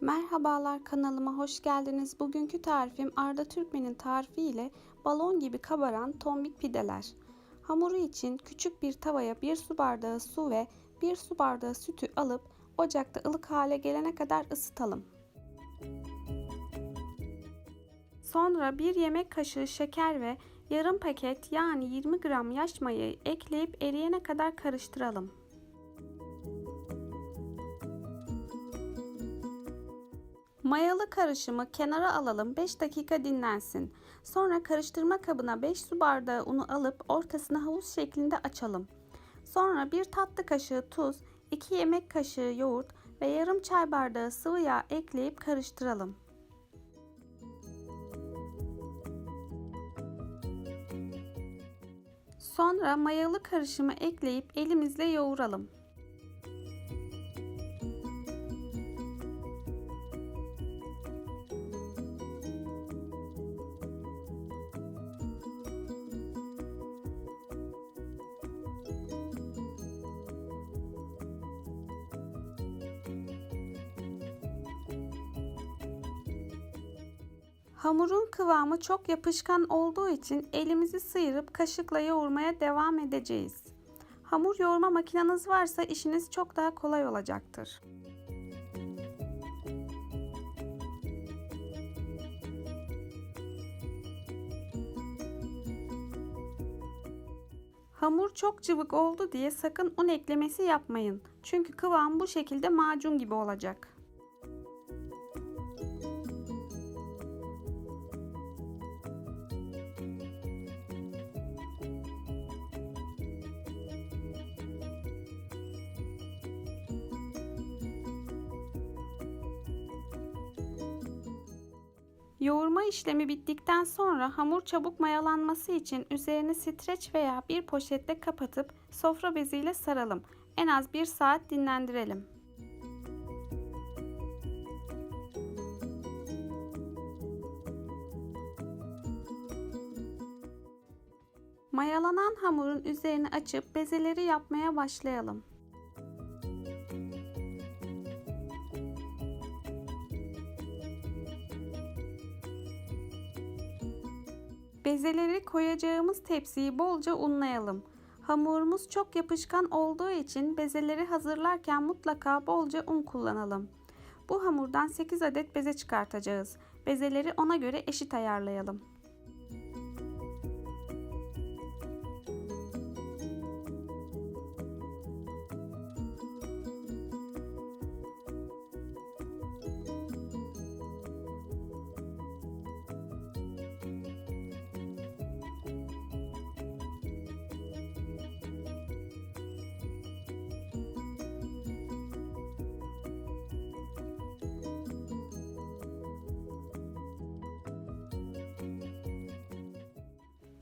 Merhabalar kanalıma hoş geldiniz. Bugünkü tarifim Arda Türkmen'in tarifi ile balon gibi kabaran tombik pideler. Hamuru için küçük bir tavaya 1 su bardağı su ve 1 su bardağı sütü alıp ocakta ılık hale gelene kadar ısıtalım. Sonra 1 yemek kaşığı şeker ve yarım paket yani 20 gram yaş mayayı ekleyip eriyene kadar karıştıralım. Mayalı karışımı kenara alalım 5 dakika dinlensin. Sonra karıştırma kabına 5 su bardağı unu alıp ortasını havuz şeklinde açalım. Sonra 1 tatlı kaşığı tuz, 2 yemek kaşığı yoğurt ve yarım çay bardağı sıvı yağ ekleyip karıştıralım. Sonra mayalı karışımı ekleyip elimizle yoğuralım. Hamurun kıvamı çok yapışkan olduğu için elimizi sıyırıp kaşıkla yoğurmaya devam edeceğiz. Hamur yoğurma makineniz varsa işiniz çok daha kolay olacaktır. Hamur çok cıvık oldu diye sakın un eklemesi yapmayın. Çünkü kıvam bu şekilde macun gibi olacak. Yoğurma işlemi bittikten sonra hamur çabuk mayalanması için üzerini streç veya bir poşetle kapatıp sofra beziyle saralım. En az 1 saat dinlendirelim. Mayalanan hamurun üzerini açıp bezeleri yapmaya başlayalım. Bezeleri koyacağımız tepsiyi bolca unlayalım. Hamurumuz çok yapışkan olduğu için bezeleri hazırlarken mutlaka bolca un kullanalım. Bu hamurdan 8 adet beze çıkartacağız. Bezeleri ona göre eşit ayarlayalım.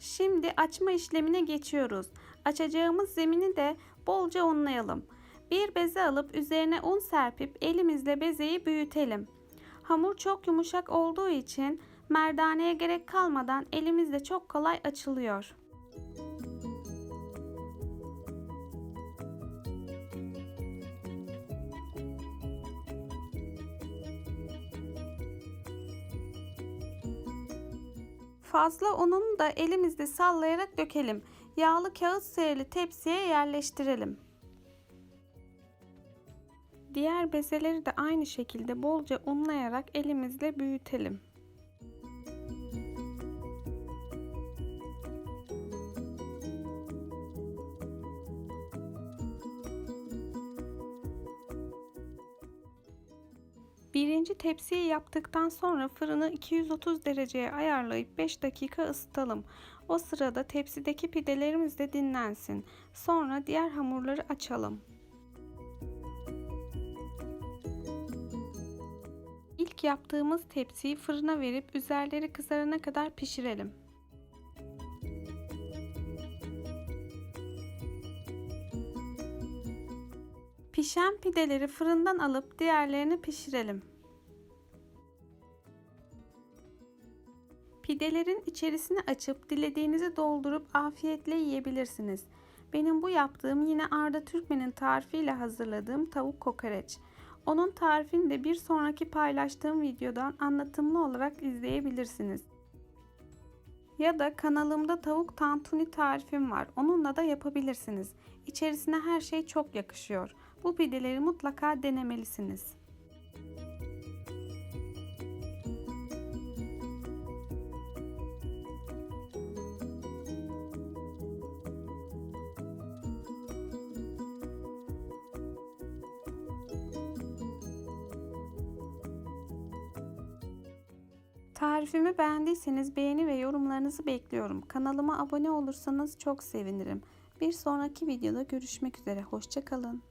Şimdi açma işlemine geçiyoruz. Açacağımız zemini de bolca unlayalım. Bir beze alıp üzerine un serpip elimizle bezeyi büyütelim. Hamur çok yumuşak olduğu için merdaneye gerek kalmadan elimizle çok kolay açılıyor. Fazla ununu da elimizde sallayarak dökelim. Yağlı kağıt serili tepsiye yerleştirelim. Diğer bezeleri de aynı şekilde bolca unlayarak elimizle büyütelim. Birinci tepsiyi yaptıktan sonra fırını 230 dereceye ayarlayıp 5 dakika ısıtalım. O sırada tepsideki pidelerimiz de dinlensin. Sonra diğer hamurları açalım. İlk yaptığımız tepsiyi fırına verip üzerleri kızarana kadar pişirelim. Pişen pideleri fırından alıp diğerlerini pişirelim. Pidelerin içerisini açıp dilediğinizi doldurup afiyetle yiyebilirsiniz. Benim bu yaptığım yine Arda Türkmen'in tarifiyle hazırladığım tavuk kokoreç. Onun tarifini de bir sonraki paylaştığım videodan anlatımlı olarak izleyebilirsiniz. Ya da kanalımda tavuk tantuni tarifim var. Onunla da yapabilirsiniz. İçerisine her şey çok yakışıyor. Bu pideleri mutlaka denemelisiniz. Tarifimi beğendiyseniz beğeni ve yorumlarınızı bekliyorum. Kanalıma abone olursanız çok sevinirim. Bir sonraki videoda görüşmek üzere. Hoşçakalın.